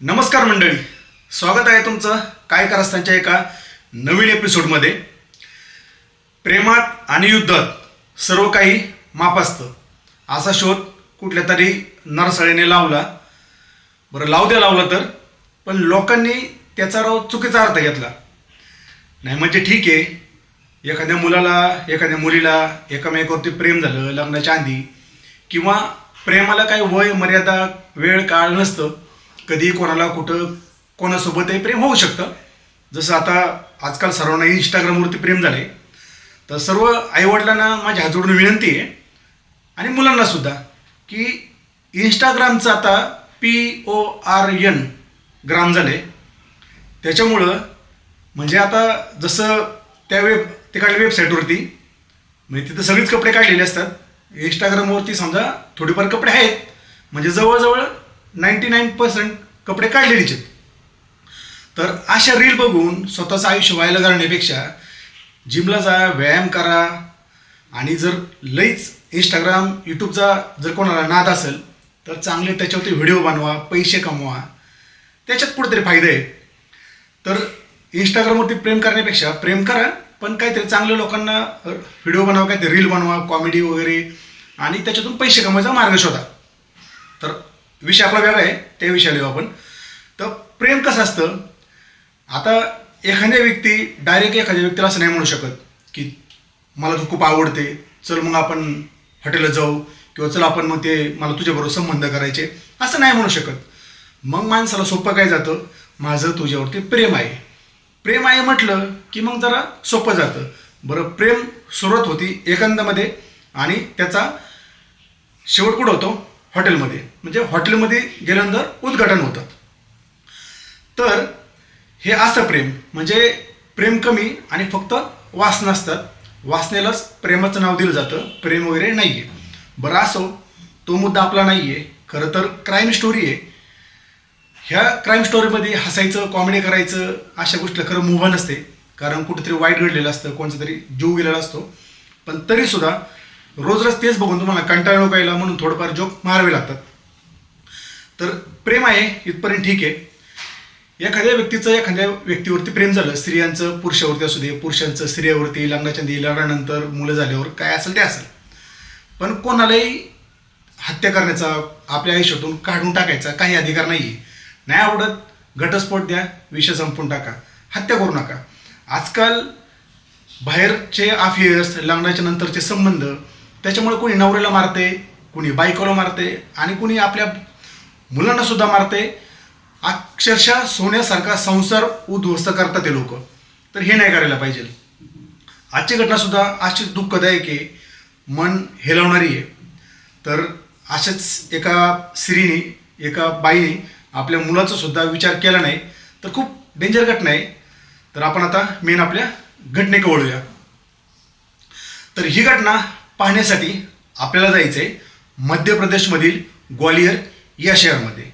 नमस्कार मंडळी. स्वागत आहे तुमचं काय करास्तांच्या एका नवीन एपिसोडमध्ये प्रेमात आणि युद्धात सर्व काही माप असतं. असा शोध कुठल्या तरी नरसळेने लावला. बरं लावू द्या लावला तर. पण लोकांनी त्याचा राव चुकीचा अर्थ घेतला. नाही म्हणजे ठीक आहे. एखाद्या मुलाला एखाद्या मुलीला एकामेकावरती प्रेम झालं लग्नाच्या आधी किंवा प्रेमाला काही वय मर्यादा वेळ काळ नसतं. कधी कोणाला कुठं कोणासोबतही प्रेम होऊ शकतं. जसं आता आजकाल सर्वांना इंस्टाग्रामवरती प्रेम झाले तर सर्व आईवडिलांना माझ्या हाजोडून विनंती आहे. आणि मुलांनासुद्धा की इंस्टाग्रामचं आता P O R N gram झाले त्याच्यामुळं म्हणजे आता जसं त्या वेब ते वेबसाईटवरती म्हणजे तिथं सगळीच कपडे काढलेले असतात. इंस्टाग्रामवरती समजा थोडेफार कपडे आहेत. म्हणजे जवळजवळ नाईंटी नाईन पर्सेंट कपडे काढलेलेच आहेत. तर अशा रील बघून स्वतःचं आयुष्य व्हायला घालण्यापेक्षा जिमला जा व्यायाम करा. आणि जर लईच इंस्टाग्राम यूट्यूबचा जर कोणाला नाद असेल तर चांगले त्याच्यावरती व्हिडिओ बनवा पैसे कमवा. त्याच्यात कुठेतरी फायदे आहे. तर इंस्टाग्रामवरती प्रेम करण्यापेक्षा प्रेम करा पण काहीतरी चांगल्या लोकांना व्हिडिओ बनवा काहीतरी रील बनवा कॉमेडी वगैरे. आणि त्याच्यातून पैसे कमवायचा मार्ग शोधा. तर विषय आपला वेगळा आहे त्या विषयाला येऊ आपण. तर प्रेम कसं असतं? आता एखाद्या व्यक्ती डायरेक्ट एखाद्या व्यक्तीला असं नाही म्हणू शकत की मला तू खूप आवडते चल मग आपण हॉटेलला जाऊ किंवा चल आपण मग ते मला तुझ्याबरोबर संबंध करायचे असं नाही म्हणू शकत. मग माणसाला सोपं काय जातं? माझं तुझ्यावरती प्रेम आहे. प्रेम आहे म्हटलं की मग जरा सोपं जातं. बरं प्रेम सुरुवात होती एकांदामध्ये आणि त्याचा शेवट कुठं होतो? हॉटेलमध्ये. म्हणजे हॉटेलमध्ये गेल्यानंतर उद्घाटन होतं. तर हे असं प्रेम म्हणजे प्रेम कमी आणि फक्त वासना असतात. वासनेलाच प्रेमाचं नाव दिलं जातं. प्रेम वगैरे नाही आहे बरं असो तो मुद्दा आपला नाही आहे खरं तर क्राईम स्टोरी आहे. ह्या क्राईम स्टोरीमध्ये हसायचं कॉमेडी करायचं अशा गोष्टीला खरं मुभा नसते कारण कुठेतरी वाईट घडलेलं असतं कोणचा तरी जीव गेलेला असतो. पण तरीसुद्धा रोज रोज तेच बघून तुम्हाला कंटाळणूक यायला म्हणून थोडंफार जोक मारावे लागतात. तर प्रेम आहे इथपर्यंत ठीक आहे. एखाद्या व्यक्तीचं एखाद्या व्यक्तीवरती प्रेम झालं स्त्रियांचं पुरुषावरती असू दे पुरुषांचं स्त्रियावरती लग्नाच्या लग्नानंतर मुलं झाल्यावर काय असेल ते असेल. पण कोणालाही हत्या करण्याचा आपल्या आयुष्यातून काढून टाकायचा काही अधिकार नाही आहे नाही आवडत घटस्फोट द्या विषय संपून टाका हत्या करू नका. आजकाल बाहेरचे अफेअर्स लग्नाच्या नंतरचे संबंध त्याच्यामुळे कोणी नवऱ्याला मारते कुणी बायकोला मारते आणि कुणी आपल्या मुलांना सुद्धा मारते. अक्षरशः सोन्यासारखा संसार उद्ध्वस्त करतात ते लोक. तर हे नाही करायला पाहिजे. आजची घटनासुद्धा अशीच दुःखदायक आहे. मन हेलवणारी आहे. तर अशाच एका स्त्रीने एका बाईने आपल्या मुलाचा सुद्धा विचार केला नाही. तर खूप डेंजर घटना आहे. तर आपण आता मेन आपल्या घटनेकडे वळूया. तर ही घटना पाहण्यासाठी आपल्याला जायचं आहे मध्य प्रदेशमधील ग्वालियर या शहरामध्ये.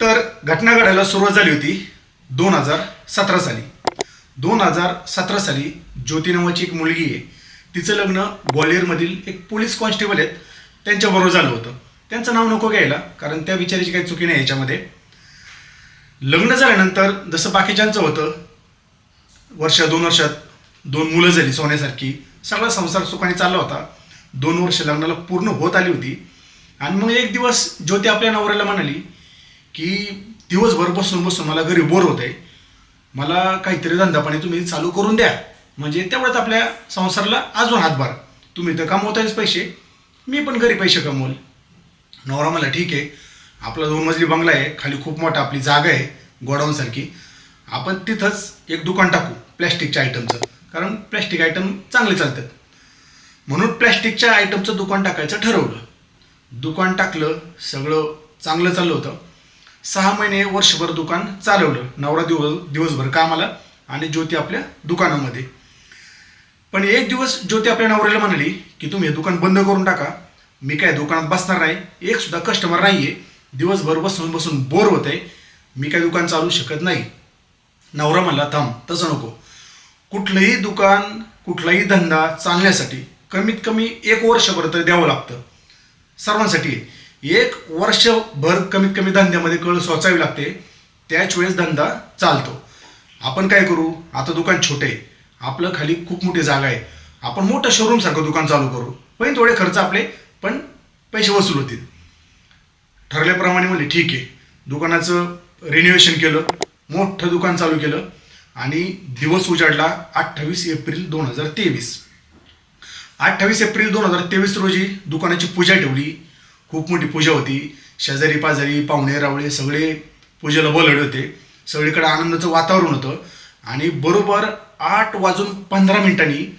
तर घटना घडायला सुरुवात झाली होती दोन हजार सतरा साली. दोन हजार सतरा साली ज्योती नावाची एक मुलगी आहे. तिचं लग्न ग्वालियरमधील एक पोलीस कॉन्स्टेबल आहेत. त्यांच्याबरोबर झालं होतं. त्यांचं नाव नको घ्यायला कारण त्या विचाराची काही चुकी नाही याच्यामध्ये. लग्न झाल्यानंतर जसं बाकीच्यांचं होतं वर्ष दोन वर्षात दोन मुलं झाली सोन्यासारखी सगळा संसार सुखाने चालला होता. दोन वर्ष लग्नाला पूर्ण होत आली होती. आणि मग एक दिवस ज्योती आपल्या नवऱ्याला म्हणाली की दिवसभर बसून बसून मला घरी बोर होत आहे मला काहीतरी धंदापाणी तुम्ही चालू करून द्या. म्हणजे तेवढंच आपल्या संसाराला अजून हातभार. तुम्ही तर कमवतायच पैसे. मी पण घरी पैसे कमवल. नवरा मला ठीक आहे. आपला दोन मजली बंगला आहे खाली खूप मोठा आपली जागा आहे गोडाऊनसारखी आपण तिथंच एक दुकान टाकू प्लॅस्टिकच्या आयटमचं. कारण प्लॅस्टिक आयटम चांगले चालतात. म्हणून प्लॅस्टिकच्या आयटमचं दुकान टाकायचं ठरवलं. दुकान टाकलं सगळं चांगलं चाललं होतं. सहा महिने वर्षभर दुकान चालवलं. नवरा दिवस दिवसभर कामाला आणि ज्योती आपल्या दुकानामध्ये. पण एक दिवस ज्योती आपल्या नवऱ्याला म्हणाली की तुम्ही हे दुकान बंद करून टाका. मी काय दुकानात बसणार नाही. एक सुद्धा कस्टमर नाही आहे दिवसभर बसून बसून बोर होते मी काही दुकान चालू शकत नाही. नवरा म्हणला थांब तसं नको. कुठलंही दुकान कुठलाही धंदा चालण्यासाठी कमीत कमी एक वर्षभर तरी द्यावं लागतं. सर्वांसाठी एक वर्षभर कमीत कमी धंद्यामध्ये कळ सोचावी लागते. त्याच वेळेस धंदा चालतो. आपण काय करू? आता दुकान छोटे आहे. आपलं खाली खूप मोठी जागा आहे. आपण मोठं शोरूम सारखं दुकान चालू करू. पण थोडे खर्च आपले पण पैसे वसूल होतील. ठरल्याप्रमाणे म्हणले ठीक आहे. दुकानाचं रिनोव्हेशन केलं मोठं दुकान चालू केलं आणि दिवस उजाडला अठ्ठावीस एप्रिल दोन हजार तेवीस. अठ्ठावीस एप्रिल दोन हजार तेवीस रोजी दुकानाची पूजा ठेवली. खूप मोठी पूजा होती. शेजारी पाजारी पाहुणे रावळे सगळे पूजेला बोलवले होते. सगळीकडे आनंदाचं वातावरण होतं. आणि बरोबर आठ वाजून पंधरा मिनिटांनी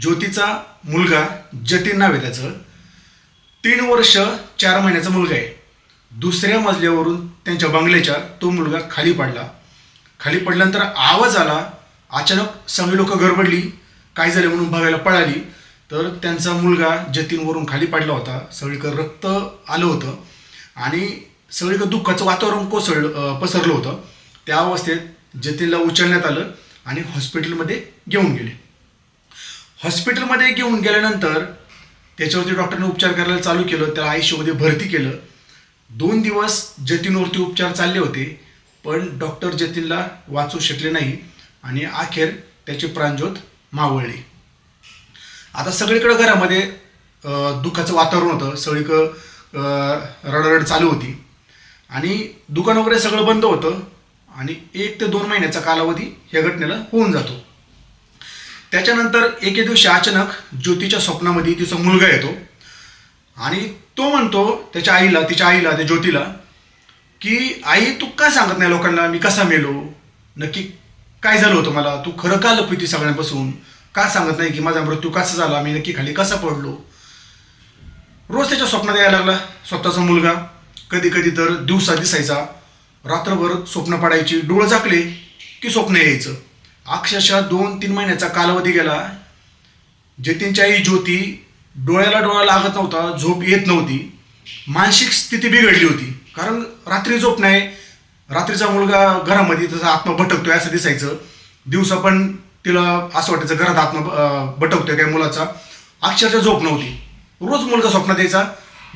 ज्योतीचा मुलगा जतीन नाव आहे त्याचं तीन वर्ष चार महिन्याचा मुलगा आहे. दुसऱ्या मजल्यावरून त्यांच्या बंगल्याच्या तो मुलगा खाली पडला. खाली पडल्यानंतर आवाज आला. अचानक सगळी लोक गडबडली. काय झाले म्हणून बघायला पळाली. तर त्यांचा मुलगा जतीनवरून खाली पडला होता. सगळीकडं रक्त आलं होतं. आणि सगळीकडं दुःखाचं वातावरण कोसळलं पसरलं होतं. त्या अवस्थेत जतीनला उचलण्यात आलं आणि हॉस्पिटलमध्ये घेऊन गेले. हॉस्पिटलमध्ये घेऊन गेल्यानंतर त्याच्यावरती डॉक्टरने उपचार करायला चालू केलं. त्याला आयुष्यामध्ये भरती केलं. दोन दिवस जतीनवरती उपचार चालले होते पण डॉक्टर जतीनला वाचू शकले नाही आणि अखेर त्याची प्राणज्योत मावळली. आता सगळीकडे घरामध्ये दुःखाचं वातावरण होतं. सगळीकडं रडरड चालू होती. आणि दुकान वगैरे सगळं बंद होतं आणि एक ते दोन महिन्याचा कालावधी या घटनेला होऊन जातो. त्याच्यानंतर एके दिवशी अचानक ज्योतीच्या स्वप्नामध्ये तिचा मुलगा येतो. आणि तो म्हणतो त्याच्या आईला तिच्या आईला त्या ज्योतीला की आई तू काय सांगत नाही लोकांना मी कसा मेलो? नक्की काय झालं होतं मला? तू खरं का लपविती सगळ्यांपासून? का सांगत नाही की माझा मृत्यू कसा झाला? मी नक्की खाली कसा पडलो? रोज त्याच्या स्वप्नात यायला लागला. स्वतःचा मुलगा. कधी कधी तर दिवसा दिसायचा. रात्रभर स्वप्न पडायची. डोळं झाकले की स्वप्न यायचं. अक्षरशः दोन तीन महिन्याचा कालावधी गेला. जतीनची आई ज्योती डोळ्याला डोळा लागत नव्हता झोप येत नव्हती. मानसिक स्थिती बिघडली होती. कारण रात्री झोप नाही रात्रीचा मुलगा घरामध्ये तसा आत्मा भटकतोय असं दिसायचं. दिवसा पण तिला असं वाटायचं घरात आत्मा भटकतोय त्या मुलाचा. अक्षरशः झोप नव्हती. रोज मुलगा स्वप्नात द्यायचा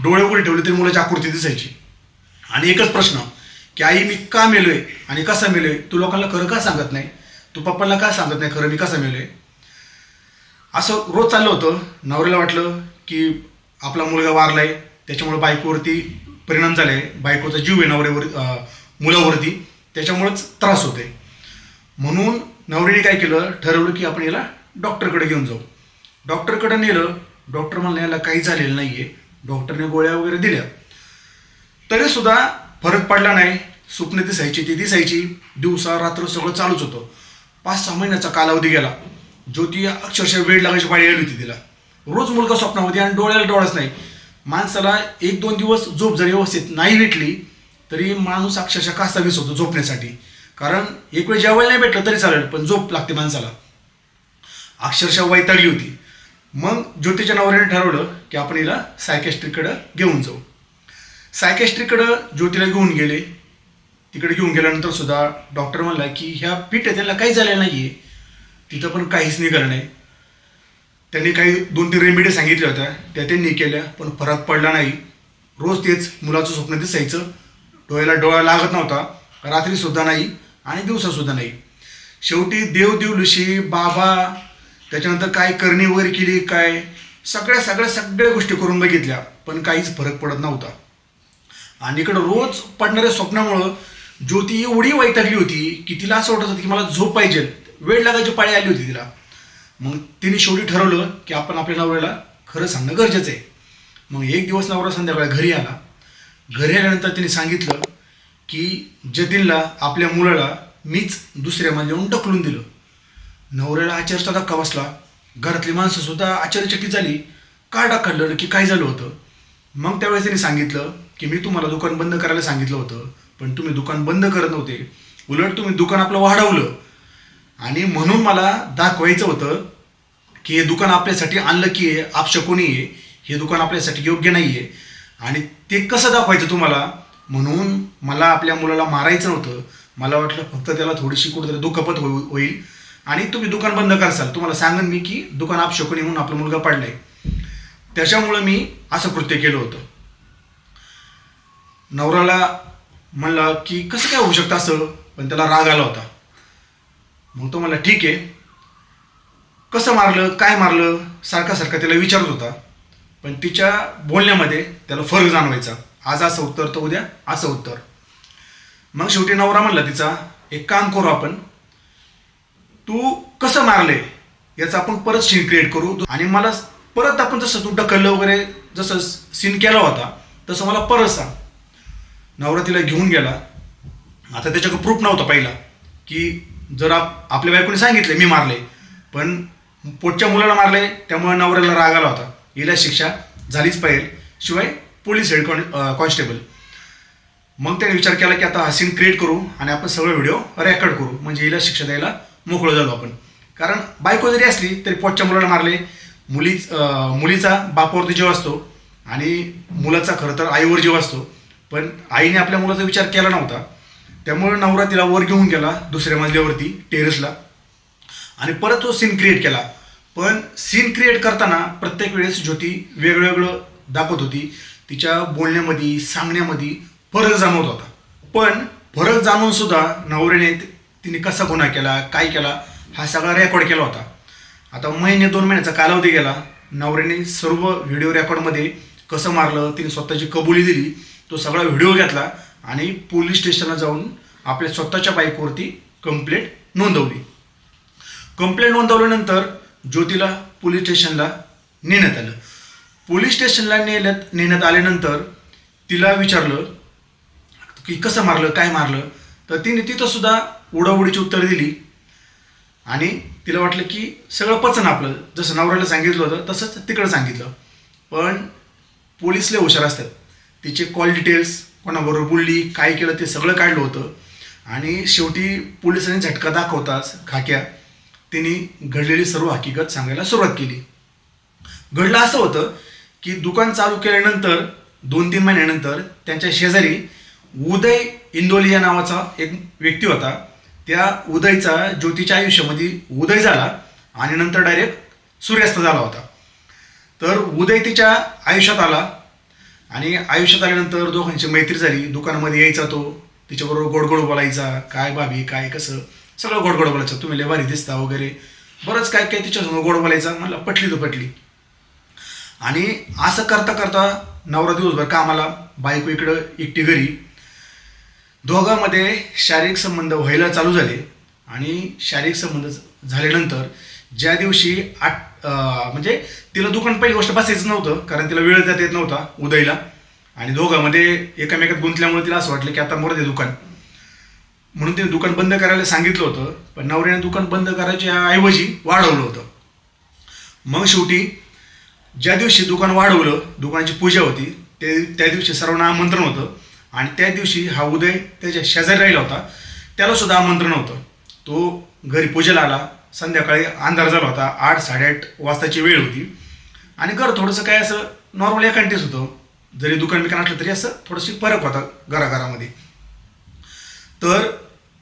डोळे उघडे ठेवले तरी मुलाची आकृती दिसायची. आणि एकच प्रश्न की आई मी का मेलोय आणि कसा मेलोय? तू लोकांना खरं का सांगत नाही? तू पप्पांना का सांगत नाही खरं मी कसा मेलोय? असं रोज चाललं होतं. नवऱ्याला वाटलं की आपला मुलगा वारलाय त्याच्यामुळे बायकोवरती परिणाम झालाय. बायकोचा जीव आहे नवऱ्यावर मुलावरती. त्याच्यामुळेच त्रास होते म्हणून नवऱ्याने काय केलं? ठरवलं की आपण याला डॉक्टरकडे घेऊन जाऊ. डॉक्टरकडे नेलं. डॉक्टर म्हणलं याला काही झालेलं नाही आहे डॉक्टरने गोळ्या वगैरे दिल्या. तरी सुद्धा फरक पडला नाही. स्वप्न दिसायची ती दिसायची. दिवसा रात्र सगळं चालूच होतं. पाच सहा महिन्याचा कालावधी गेला. ज्योती अक्षरशः वेळ लागायची पाळी आली होती तिला. रोज मुलगा स्वप्नामध्ये आणि डोळ्याला डोळाच नाही. माणसाला एक दोन दिवस झोप जर व्यवस्थित नाही भेटली तरी माणूस अक्षरशः कासावीस होतो झोपण्यासाठी. कारण एक वेळ जेवायला नाही भेटलं तरी चालेल पण झोप लागते माणसाला. अक्षरशः वैतागली होती. मग ज्योतीच्या नवऱ्याने ठरवलं की आपण हिला सायकॅस्ट्रीकडं घेऊन जाऊ. सायकॅस्ट्रीकडं ज्योतीला घेऊन गेले. तिकडे घेऊन गेल्यानंतर सुद्धा डॉक्टर म्हणला की ह्या पीठ आहे त्याला काही झालेलं नाही आहे तिथं पण काहीच निघालं नाही त्यांनी काही दोन तीन रेमेडी सांगितल्या होत्या. त्या त्यांनी केल्या पण फरक पडला नाही. रोज तेच मुलाचं स्वप्न दिसायचं. डोळ्याला डोळा लागत नव्हता. रात्रीसुद्धा नाही आणि दिवसासुद्धा नाही. शेवटी देव देवलुशी बाबा त्याच्यानंतर काय करणी वगैरे केली काय? सगळ्या सगळ्या सगळ्या गोष्टी करून बघितल्या पण काहीच फरक पडत नव्हता. आणि इकडं रोज पडणाऱ्या स्वप्नामुळं ज्योती एवढी वैतागली होती की तिला असं वाटत होतं की मला झोप पाहिजे. वेळ लागायची पाळी आली होती तिला. मग तिने शेवटी ठरवलं की आपण आपल्या नवऱ्याला खरं सांगणं गरजेचं आहे. मग एक दिवस नवरा संध्याकाळी घरी आला. घरी आल्यानंतर तिने सांगितलं की जतीनला आपल्या मुलाला मीच दुसऱ्या माझ्याहून ढकलून दिलं. नवऱ्याला आचारचा धक्का बसला. घरातली माणसंसुद्धा सुद्धा झाली. का ढकललं नक्की काय झालं होतं? मग त्यावेळेस त्यांनी सांगितलं की मी तुम्हाला दुकान बंद करायला सांगितलं होतं पण तुम्ही दुकान बंद करत नव्हते. उलट तुम्ही दुकान आपलं वाढवलं. आणि म्हणून मला दाखवायचं होतं की हे दुकान आपल्यासाठी आणलं की आपशकोनी आहे. हे दुकान आपल्यासाठी योग्य नाही आहे आणि ते कसं दाखवायचं तुम्हाला? म्हणून मला आपल्या मुलाला मारायचं नव्हतं. मला वाटलं फक्त त्याला थोडीशी कुठेतरी दुखापत होई होईल. आणि तुम्ही दुकान बंद करसाल. तुम्हाला सांगन मी की दुकान आपशकोनी म्हणून आपला मुलगा पडलाय. त्याच्यामुळं मी असं कृत्य केलं होतं. नवऱ्याला म्हणला की कसं काय होऊ शकतं असं? पण त्याला राग आला होता. मग तो म्हणला ठीक आहे. कसं मारलं काय मारलं सारखा सारखा त्याला विचारत होता. पण तिच्या बोलण्यामध्ये त्याला फरक जाणवायचा. आज असं उत्तर तर उद्या असं उत्तर. मग शेवटी नवरा म्हणला तिचा एक काम करू आपण. तू कसं मारले याचा आपण परत सीन क्रिएट करू. आणि मला परत आपण जसं तू ढकललं वगैरे जसं सीन केला होता तसं मला परत सांग. नवरा तिला घेऊन गेला. आता त्याच्याकडे प्रूफ नव्हता पहिला की जर आप आपल्या बायकोने सांगितले मी मारले. पण पोटच्या मुलाला मारले त्यामुळे नवऱ्याला राग आला होता. याला शिक्षा झालीच पाहिजे. शिवाय पोलीस हेड कॉन कॉन्स्टेबल. मग त्याने विचार केला की आता हा सीन क्रिएट करू आणि आपण सगळं व्हिडिओ रेकॉर्ड करू. म्हणजे हिला शिक्षा द्यायला मोकळं झालो आपण. कारण बायको जरी असली तरी पोटच्या मुलाला मारले. मुली मुलीचा बापावरती जीव असतो आणि मुलाचा खरं तर आईवर जीव असतो. पण आईने आपल्या मुलाचा विचार केला नव्हता. त्यामुळे नवरा तिला वर घेऊन गेला दुसऱ्या मजल्यावरती टेरेसला आणि परत तो सीन क्रिएट केला. पण सीन क्रिएट करताना प्रत्येक वेळेस ज्योती वेगळं वेगळं दाखवत होती. तिच्या बोलण्यामध्ये सांगण्यामध्ये फरक जाणवत होता. पण फरक जाणून सुद्धा नवऱ्याने तिने कसा गुन्हा केला काय केला हा सगळा रेकॉर्ड केला होता. आता महिने दोन महिन्याचा कालावधी गेला. नवऱ्याने सर्व व्हिडिओ रेकॉर्डमध्ये कसं मारलं तिने स्वतःची कबुली दिली तो सगळा व्हिडिओ घेतला. आणि पोलीस स्टेशनला जाऊन आपल्या स्वतःच्या बाईकवरती कंप्लेंट नोंदवली. कंप्लेंट नोंदवल्यानंतर ज्योतीला पोलीस स्टेशनला नेण्यात आलं. पोलीस स्टेशनला नेण्यात नेण्यात आल्यानंतर तिला विचारलं की कसं मारलं काय मारलं? तर तिने तिथंसुद्धा उडावडीची उडाउडीची उत्तर दिली. आणि तिला वाटलं की सगळं पचन आपलं. जसं नवऱ्याला सांगितलं होतं तसंच तिकडं सांगितलं. पण पोलिसले हुशार असतात. तिचे कॉल डिटेल्स कोणाबरोबर बोलली काय केलं ते सगळं काढलं होतं. आणि शेवटी पोलिसांनी झटका दाखवताच खाक्या. तिने घडलेली सर्व हकीकत सांगायला सुरुवात केली. घडलं असं होतं की दुकान चालू केल्यानंतर दोन तीन महिन्यानंतर त्यांच्या शेजारी उदय इंदोली या नावाचा एक व्यक्ती होता. त्या उदयचा ज्योतीच्या आयुष्यामध्ये उदय झाला आणि नंतर डायरेक्ट सूर्यास्त झाला होता. तर उदय तिच्या आयुष्यात आला. आणि आयुष्यात आल्यानंतर दोघांची मैत्री झाली. दुकानामध्ये यायचा तो. तिच्याबरोबर गोड गोड बोलायचा. काय बाबी काय कसं? सगळं गोड गोड बोलायचं. तुम्ही लय भारी दिसता वगैरे. बरंच काय काय तिच्यासमोर गोड बोलायचा. मला पटली तर पटली. आणि असं करता करता नवरा दिवसभर कामाला बायको इकडं एकटी घरी. दोघांमध्ये शारीरिक संबंध व्हायला चालू झाले. आणि शारीरिक संबंध झाल्यानंतर ज्या दिवशी आठ म्हणजे तिला दुकान पहिली गोष्ट बसायचं नव्हतं कारण तिला वेळ जात येत नव्हता उदयला. आणि दोघांमध्ये एकामेकात गुंतल्यामुळे तिला असं वाटलं की आता मोरं दे दुकान. म्हणून तिने दुकान बंद करायला सांगितलं होतं पण नवऱ्याने दुकान बंद करायच्या ऐवजी वाढवलं होतं. मग शेवटी ज्या दिवशी दुकान वाढवलं दुकानाची पूजा होती ते त्या दिवशी सर्वांना आमंत्रण होतं. आणि त्या दिवशी हा उदय त्याच्या शेजारी राहिला होता. त्याला सुद्धा आमंत्रण होतं. तो घरी पूजेला आला. संध्याकाळी अंधार झाला होता. आठ साडेआठ वाजताची वेळ होती. आणि घर थोडंसं काय असं नॉर्मल एकांटीच होतं. जरी दुकान बिकान असलं तरी असं थोडंशी फरक होता घराघरामध्ये. तर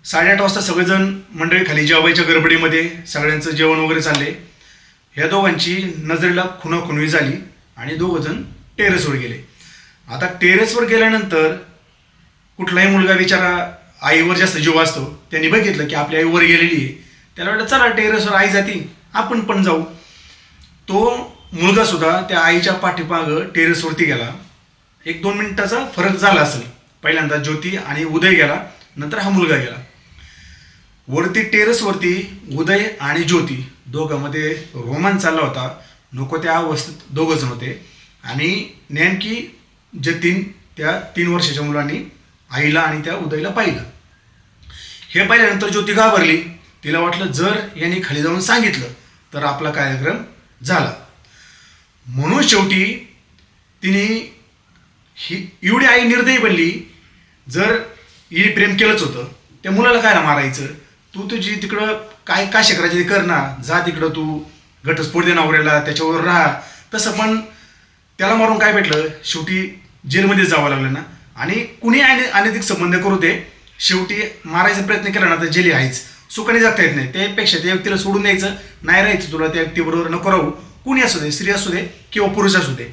साडेआठ वाजता सगळेजण मंडळी खाली जेवायच्या गडबडीमध्ये सगळ्यांचं जेवण वगैरे चालले ह्या दोघांची नजरेला खुणाखुणवी झाली आणि दोघंजण टेरेसवर गेले. आता टेरेसवर गेल्यानंतर कुठलाही मुलगा बिचारा आईवर जास्त जीव असतो त्यांनी बघितलं की आपली आई वर गेलेली आहे. त्याला वाटलं चला टेरेसवर आई जाती आपण पण जाऊ. तो मुलगा सुद्धा त्या आईच्या पाठीमाग टेरेसवरती गेला. एक दोन मिनिटाचा फरक झाला असेल. पहिल्यांदा ज्योती आणि उदय गेला नंतर हा मुलगा गेला. वरती टेरेसवरती उदय आणि ज्योती दोघांमध्ये रोमांच चालला होता. नको त्या अवस्थेत दोघं जण होते. आणि नेमकी जतीन त्या तीन वर्षाच्या मुलांनी आईला आणि त्या उदयला पाहिलं. हे पाहिल्यानंतर ज्योती घाबरली. तिला वाटलं जर यांनी खाली जाऊन सांगितलं तर आपला कार्यक्रम झाला. म्हणून शेवटी तिने ही एवढी आई निर्दयी बनली जर हिने प्रेम केलंच होतं त्या मुलाला काय मारायचं? तू तुझी तिकडं काय काय शिकरायचं ते कर ना. जा तिकडं तू घटस्फोट दे नवऱ्याला त्याच्यावर राहा. तसं पण त्याला मारून काय भेटलं? शेवटी जेलमध्ये जावं लागलं ना. आणि कुणी अने- अनैतिक संबंध करू दे शेवटी मारायचा प्रयत्न केला ना तर जेली आहेच. सुखाने जगता येत नाही. त्यापेक्षा त्या व्यक्तीला सोडून द्यायचं. नाही राहायचं तुला त्या व्यक्तीबरोबर नको राहू. कुणी असू दे स्त्री असू दे किंवा पुरुष असू दे.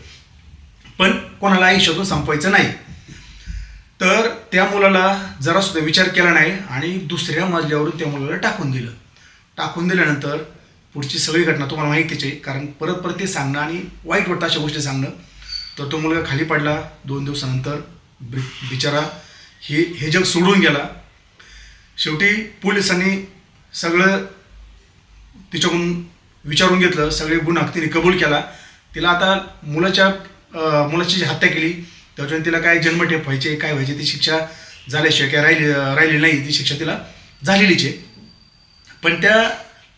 पण कोणाला आयुष्यातून संपवायचं नाही. तर त्या मुलाला जरा सुद्धा विचार केला नाही आणि दुसऱ्या मजल्यावरून त्या मुलाला टाकून दिलं. टाकून दिल्यानंतर पुढची सगळी घटना तुम्हाला माहितीच आहे. कारण परत परत ते सांगणं आणि वाईट वाटतं अशा गोष्टी सांगणं. तर तो मुलगा खाली पडला. दोन दिवसानंतर बि बिचारा हे हे जग सोडून गेला. शेवटी पोलिसांनी सगळं तिच्याकडून विचारून घेतलं सगळे गुन्हा तिने कबूल केला. तिला आता मुलाच्या मुलाची जी हत्या केली त्याच्यातून तिला काय जन्मठेप व्हायचे काय व्हायचे ती शिक्षा झाल्याशिवाय काय राहिली राहिली नाही ती शिक्षा तिला झालेलीच आहे. पण त्या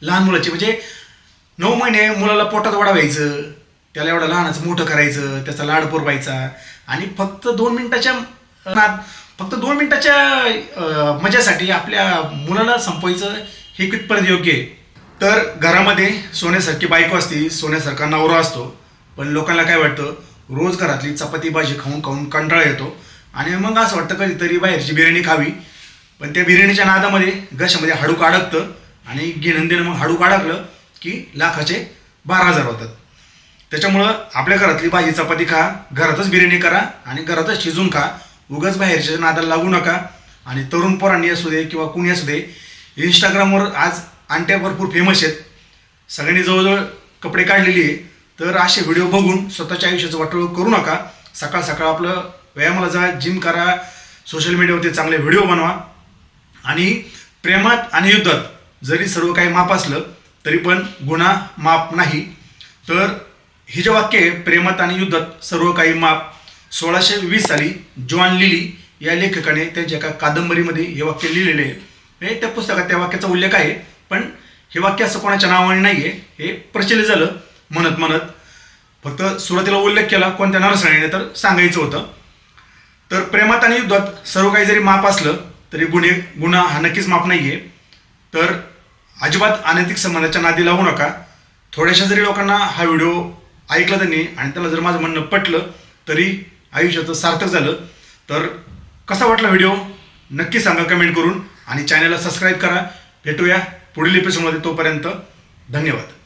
लहान मुलाची म्हणजे नऊ महिने मुलाला पोटात वाढवायचं त्याला एवढं लहानाचं मोठं करायचं त्याचा लाड पुरवायचा आणि फक्त दोन मिनिटाच्या फक्त दोन मिनिटाच्या मजेसाठी मजासाठी आपल्या मुलाला संपवायचं हे कितपर्यंत योग्य आहे? तर घरामध्ये सोन्यासारखी बायको असते सोन्यासारखा नवरा असतो पण लोकांना काय वाटतं? रोज घरातली चपाती भाजी खाऊन खाऊन कंटाळा येतो. आणि मग असं वाटतं कधीतरी बाहेरची बिर्याणी खावी. पण त्या बिर्याणीच्या नादामध्ये घशामध्ये हाडूक अडकतं आणि घेणंदेणं मग हाडूक अडकलं की लाखाचे बारा हजार होतात. त्याच्यामुळं आपल्या घरातली भाजी चपाती खा घरातच बिर्याणी करा आणि घरातच शिजून खा. उगाच बाहेरच्या नादाला लागू नका. आणि तरुण पोरांनी असू दे किंवा कुणी असू दे इंस्टाग्रामवर आज आणट्या भरपूर फेमस आहेत. सगळ्यांनी जवळजवळ कपडे काढलेली आहे तर असे व्हिडिओ बघून स्वतःच्या आयुष्याचं वाटोळ करू नका. सकाळ सकाळ आपलं व्यायामाला जा जिम करा सोशल मीडियावरती चांगले व्हिडिओ बनवा. आणि प्रेमात आणि युद्धात जरी सर्व काही माप असलं तरी पण गुन्हा माप नाही. तर हे जे वाक्य आहे प्रेमात आणि युद्धात सर्व काही माप सोळाशे वीस साली जॉन लिली या लेखकाने त्यांच्या एका कादंबरीमध्ये हे वाक्य लिहिलेले आहे. हे त्या पुस्तकात त्या वाक्याचा उल्लेख आहे पण हे वाक्य असं कोणाच्या नावाने नाही आहे हे प्रचलित झालं म्हणत म्हणत. फक्त सुरुवातीला उल्लेख केला कोणत्या नरसण्याने तर सांगायचं होतं. तर प्रेमात आणि युद्धात सर्व काही जरी माप असलं तरी गुन्हे गुन्हा हा नक्कीच माप नाही आहे तर अजिबात अनैतिक संबंधाच्या नादी लावू नका. थोड्याशा जरी लोकांना हा व्हिडिओ ऐकला त्यांनी आणि त्याला जर माझं म्हणणं पटलं तरी आयुष्याचं सार्थक झालं. तर कसा वाटला व्हिडिओ? नक्की सांगा कमेंट करून आणि चॅनलला सबस्क्राईब करा. भेटूया पुढील एपिसोडमध्ये तोपर्यंत. धन्यवाद.